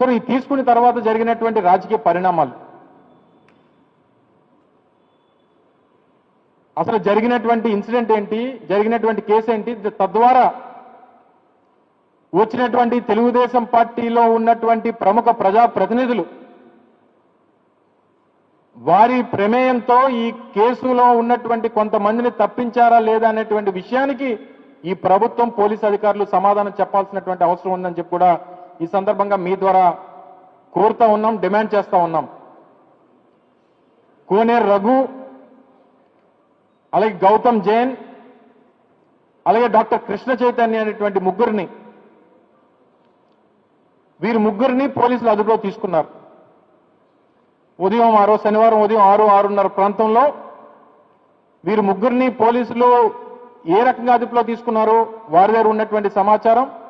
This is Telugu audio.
సో ఈ తీసుకున్న తర్వాత జరిగినటువంటి రాజకీయ పరిణామాలు. అసలు జరిగినటువంటి ఇన్సిడెంట్ ఏంటి? జరిగినటువంటి కేసు ఏంటి? తద్వారా వచ్చినటువంటి తెలుగుదేశం పార్టీలో ఉన్నటువంటి ప్రముఖ ప్రజా ప్రతినిధులు వారి ప్రమేయంతో ఈ కేసులో ఉన్నటువంటి కొంతమందిని తప్పించారా లేదా అనేటువంటి విషయానికి ఈ ప్రభుత్వం పోలీస్ అధికారులు సమాధానం చెప్పాల్సినటువంటి అవసరం ఉందని చెప్పి కూడా ఈ సందర్భంగా మీ ద్వారా కోరుతా ఉన్నాం డిమాండ్ చేస్తా ఉన్నాం. కోనేర్ రఘు అలాగే గౌతమ్ జైన్ అలాగే డాక్టర్ కృష్ణ చైతన్య అనేటువంటి ముగ్గురిని వీరు ముగ్గురిని పోలీసులు అదుపులో తీసుకున్నారు. ఉదయం ఆరో శనివారం ఉదయం ఆరు ఆరున్నర ప్రాంతంలో వీరు ముగ్గురిని పోలీసులు ఏ రకంగా అదుపులో తీసుకున్నారు వారి దగ్గర ఉన్నటువంటి సమాచారం